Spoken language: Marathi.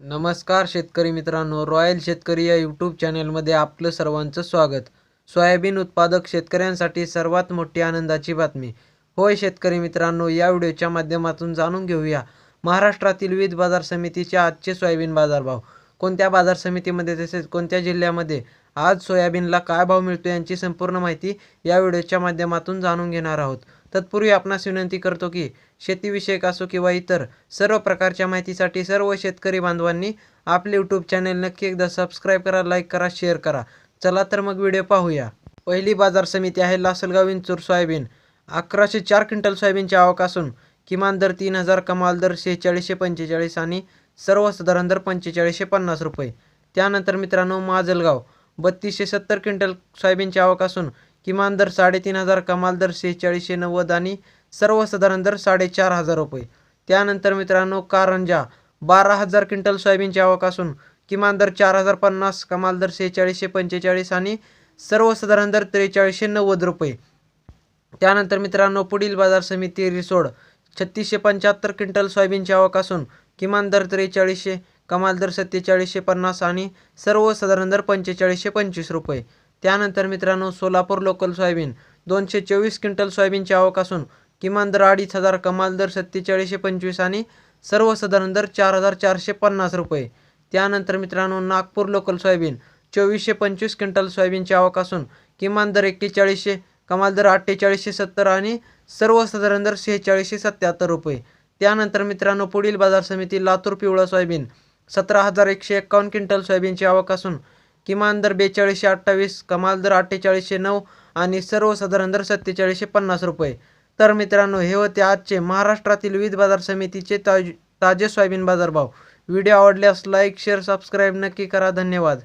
नमस्कार शेतकरी मित्रांनो रॉयल शेतकरी या यूट्यूब चॅनलमध्ये आपलं सर्वांचं स्वागत. सोयाबीन उत्पादक शेतकऱ्यांसाठी सर्वात मोठी आनंदाची बातमी. होय शेतकरी मित्रांनो या व्हिडिओच्या माध्यमातून जाणून घेऊया. महाराष्ट्रातील विविध बाजार समितीचे आजचे सोयाबीन बाजारभाव. कोणत्या बाजार समितीमध्ये तसेच कोणत्या जिल्ह्यामध्ये? आज सोयाबीनला काय भाव मिळतो यांची संपूर्ण माहिती या व्हिडिओच्या माध्यमातून जाणून घेणार आहोत. तत्पूर्वी आपणास विनंती करतो की शेतीविषयक असो किंवा इतर सर्व प्रकारच्या माहितीसाठी सर्व शेतकरी बांधवांनी आपले यूट्यूब चॅनेल नक्की एकदा सबस्क्राईब करा लाईक करा शेअर करा. चला तर मग व्हिडिओ पाहूया. पहिली बाजार समिती आहे लासलगाव विंचूर सोयाबीन. अकराशे चार क्विंटल सोयाबीनची आवक असून किमान दर तीन हजार कमाल दर शेहेचाळीसशे पंचेचाळीस आणि सर्वसाधारण दर पंचेचाळीसशे पन्नास रुपये. त्यानंतर मित्रांनो माजलगाव. बत्तीसशे सत्तर क्विंटल सोयाबीनची आवक असून किमान दर साडेतीन हजार कमाल दर शेहेचाळीसशे नव्वद आणि सर्वसाधारण दर साडेचार हजार रुपये. त्यानंतर मित्रांनो कारंजा बारा हजार क्विंटल सोयाबीनची आवक असून किमान दर चार हजार पन्नास कमाल दर शेहेचाळीसशे पंचेचाळीस आणि सर्वसाधारण दर त्रेचाळीसशे नव्वद रुपये. त्यानंतर मित्रांनो पुढील बाजार समिती रिसोड छत्तीसशे पंच्याहत्तर क्विंटल सोयाबीनची आवक असून किमान दर त्रेचाळीसशे कमाल दर सत्तेचाळीसशे पन्नास आणि सर्वसाधारण दर पंचेचाळीसशे पंचवीस रुपये. त्यानंतर मित्रांनो सोलापूर लोकल सोयाबीन. दोनशे चोवीस क्विंटल सोयाबीनची आवक असून किमान दर अडीच हजार कमाल दर सत्तेचाळीसशे पंचवीस आणि सर्वसाधारण दर चार हजार चारशे पन्नास रुपये. त्यानंतर मित्रांनो नागपूर लोकल सोयाबीन. चोवीसशे पंचवीस क्विंटल सोयाबीनची आवक असून किमान दर एक्केचाळीसशे कमाल दर अठ्ठेचाळीसशे सत्तर आणि सर्वसाधारण दर शेहेचाळीसशे सत्याहत्तर रुपये. त्यानंतर मित्रांनो पुढील बाजार समिती लातूर पिवळा सोयाबीन. सतरा हजार एकशे एक्कावन्न क्विंटल सोयाबीनची आवक असून किमान दर बेचाळीसशे अठ्ठावीस कमाल दर अठ्ठेचाळीसशे नऊ आणि सर्वसाधारण दर सत्तेचाळीसशे पन्नास रुपये. तर मित्रांनो हे होते आजचे महाराष्ट्रातील विविध बाजार समितीचे ताज ताजे सोयाबीन बाजारभाव. व्हिडिओ आवडल्यास लाईक शेअर सबस्क्राईब नक्की करा. धन्यवाद.